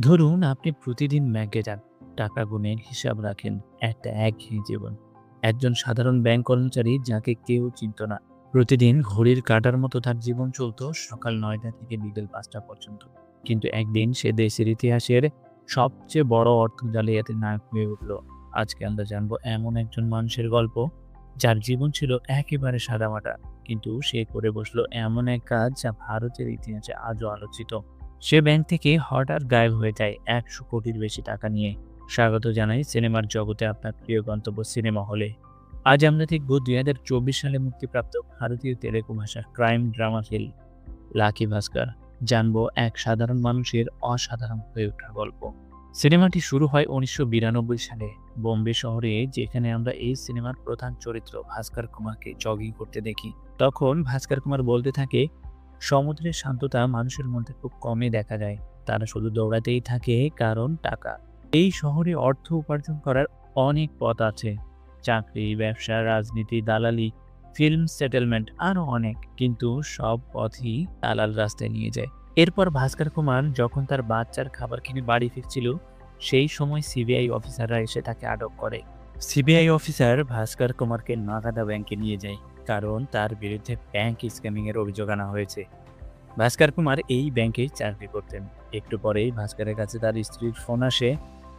ধরুন আপনি প্রতিদিন ব্যাংকে যান, টাকা গুনেন, হিসাব রাখেন, একটা একঘেয়ে জীবন। একজন সাধারণ ব্যাংক কর্মচারী যাকে কেউ চিনত না। প্রতিদিন ঘড়ির কাঁটার মতো তার জীবন চলত সকাল নয়টা থেকে বিকেল পাঁচটা পর্যন্ত। কিন্তু একদিন সে দেশের ইতিহাসের সবচেয়ে বড় অর্থ জালিয়াতির নায়ক হয়ে উঠল। আজকে আমরা জানব এমন একজন মানুষের গল্প যার জীবন ছিল একেবারে সাদামাটা কিন্তু সে করে বসল এমন এক কাজ যা ভারতের ইতিহাসে আজও আলোচিত সে ব্যাংক থেকে হঠাৎ গায়েব হয়ে যায় একশো কোটির বেশি টাকা নিয়ে। স্বাগত জানাই সিনেমার জগতে আপনার প্রিয় গন্তব্য সিনেমা হলে। আজ আমরা দেখব দুই হাজার চব্বিশ সালে মুক্তিপ্রাপ্ত ভারতীয় তেলেগু ভাষা crime drama film Lucky Bhaskar. জানব এক সাধারণ মানুষের অসাধারণ হয়ে ওঠা গল্প। সিনেমাটি শুরু হয় উনিশশো বিরানব্বই সালে বোম্বে শহরে, যেখানে আমরা এই সিনেমার প্রধান চরিত্র ভাস্কর কুমারকে জগিং করতে দেখি। তখন ভাস্কর কুমার বলতে থাকে সমুদ্রের শান্ততা মানুষের মধ্যে খুব কমই দেখা যায়। তারা শুধু দৌড়াতেই থাকে, কারণ টাকা। এই শহরে অর্থ উপার্জন করার অনেক পথ আছে। চাকরি, ব্যবসা, রাজনীতি, দালালি ফিল্ম সেটেলমেন্ট আরও অনেক। কিন্তু সব পথই দালাল রাস্তায় নিয়ে যায়। এরপর ভাস্কর কুমার যখন তার বাচ্চার খাবার কিনে বাড়ি ফিরছিল, সেই সময় সিবিআই অফিসাররা এসে তাকে আটক করে। সিবিআই অফিসার ভাস্কর কুমারকে নাগাদা ব্যাংকে নিয়ে যায়। কারণ তার বিরুদ্ধে ব্যাংক স্ক্যামিং এর অভিযোগ আনা হয়েছে। ভাস্কর কুমার এই ব্যাংকেই চাকরি করতেন। একটু পরেই ভাস্করের কাছে তার স্ত্রীর ফোন আসে।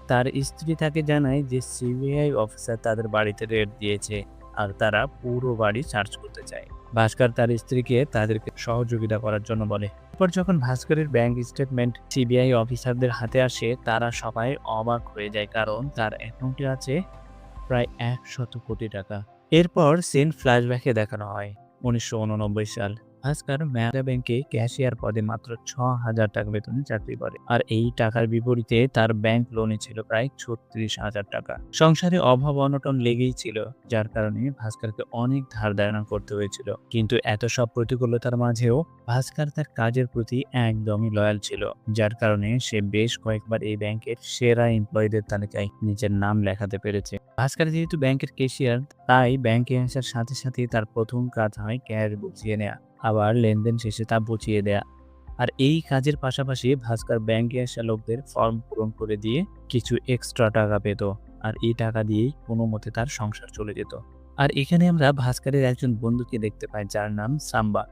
তার স্ত্রী তাকে জানায় যে সিবিআই অফিসার তাদের বাড়িতে রেড দিয়েছে আর তারা পুরো বাড়ি সার্চ করতে চায়। ভাস্কর তার স্ত্রীকে তাদেরকে সহযোগিতা করার জন্য বলে। এরপর যখন ভাস্করের ব্যাংক স্টেটমেন্ট সিবিআই অফিসারদের হাতে আসে, তারা সবাই অবাক হয়ে যায় কারণ তার অ্যাকাউন্টে আছে প্রায় একশত কোটি টাকা। এরপর সিন ফ্ল্যাশব্যাকে দেখানো হয় উনিশশো উননব্বই সাল। ভাস্কর ম্যারা ব্যাংকে ক্যাশিয়ার পদে মাত্র ছ হাজার টাকা বেতনে চাকরি করে। আর এই টাকার বিপরীতে তার ব্যাংক লোনে ছিল প্রায় ছত্রিশ হাজার টাকা। সংসারে অভাব অনটন লেগেই ছিল, যার কারণে ভাস্করকে অনেক ধার দেনা করতে হয়েছিল। কিন্তু এত সব প্রতিকূলতার মাঝেও ভাস্কর তার কাজের প্রতি একদমই লয়াল ছিল, যার কারণে সে বেশ কয়েকবার এই ব্যাংকের সেরা এমপ্লয়ীদের তালিকায় নিজের নাম লেখাতে পেরেছে। ভাস্কর যেহেতু ব্যাংকের ক্যাশিয়ার তাই ব্যাংকে আসার সাথে সাথে তার প্রথম কাজ হয় ক্যাশ বুঝিয়ে নেওয়া আবার লেনদেন শেষে তা বুঝিয়ে দেয়া। আর এই কাজের পাশাপাশি ভাস্কর ব্যাংকে আসা লোকদের ফর্ম পূরণ করে দিয়ে কিছু এক্সট্রা টাকা পেত। আর এই টাকা দিয়েই কোনো মতে তার সংসার চলে যেত। আর এখানে আমরা ভাস্করের একজন বন্ধুকে দেখতে পাই, যার নাম সাম্বা।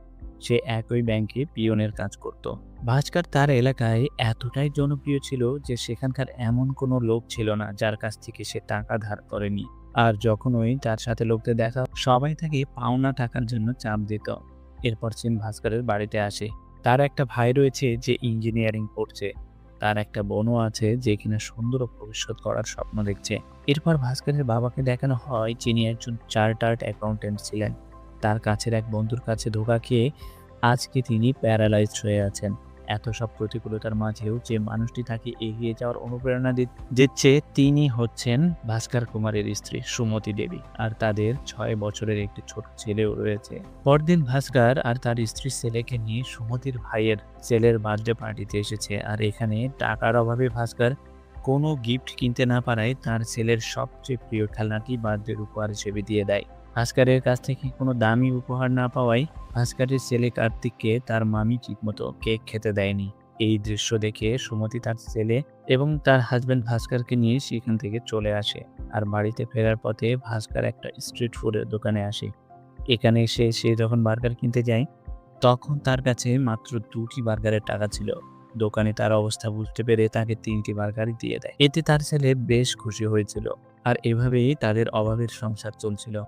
সে একই ব্যাংকে পিয়নের কাজ করত। ভাস্কর তার এলাকায় এতটাই জনপ্রিয় ছিল যে সেখানকার এমন কোনো লোক ছিল না যার কাছ থেকে সে টাকা ধার করেনি। আর যখন ওই তার সাথে লোকদের দেখা সবাই তাকে পাওনা টাকার জন্য চাপ দিত। এরপর চীন ভাস্করের বাড়িতে আসে। তার একটা ভাই রয়েছে যে ইঞ্জিনিয়ারিং পড়ছে। তার একটা বোনও আছে যে কিনা সুন্দর ভবিষ্যৎ করার স্বপ্ন দেখছে। এরপর ভাস্করের বাবাকে দেখানো হয় যিনি একজন চার্টার্ড অ্যাকাউন্টেন্ট ছিলেন। তার কাছের এক বন্ধুর কাছে ধোকা খেয়ে আজকে তিনি প্যারালাইজড হয়ে আছেন। এত সব প্রতিকূলতার মাঝেও যে মানুষটি তাকে এগিয়ে যাওয়ার অনুপ্রেরণা দিচ্ছে তিনি হচ্ছেন ভাস্কর কুমারের স্ত্রী সুমতি দেবী আর তাদের ছয় বছরের একটি ছোট ছেলেও রয়েছে। পরদিন ভাস্কর আর তার স্ত্রী ছেলেকে নিয়ে সুমতির ভাইয়ের ছেলের বার্থডে পার্টিতে এসেছে আর এখানে টাকার অভাবে ভাস্কর কোনো গিফট কিনতে না পারায় তার ছেলের সবচেয়ে প্রিয় খেলনাটি বার্থডের উপহার হিসেবে দিয়ে দেয়। ভাস্কারের কাছ থেকে কোনো দামি উপহার না পাওয়ায় ভাস্কারের ছেলে কার্তিককে তার মামি ঠিকমতো কেক খেতে দেয়নি। এই দৃশ্য দেখে সুমতি তার ছেলে এবং তার হাজব্যান্ড ভাস্করকে নিয়ে সেখান থেকে চলে আসে আর বাড়িতে ফেরার পথে ভাস্কর একটা স্ট্রিট ফুডের দোকানে আসে। এখানে এসে সে যখন বার্গার কিনতে যায়, তখন তার কাছে মাত্র দুটি বার্গারের টাকা ছিল। দোকানে তার অবস্থা বুঝতে পেরে তাকে তিনটি বার্গার দিয়ে দেয়। এতে তার ছেলে বেশ খুশি হয়েছিল আর এভাবেই তাদের অভাবের সংসার চলছিল।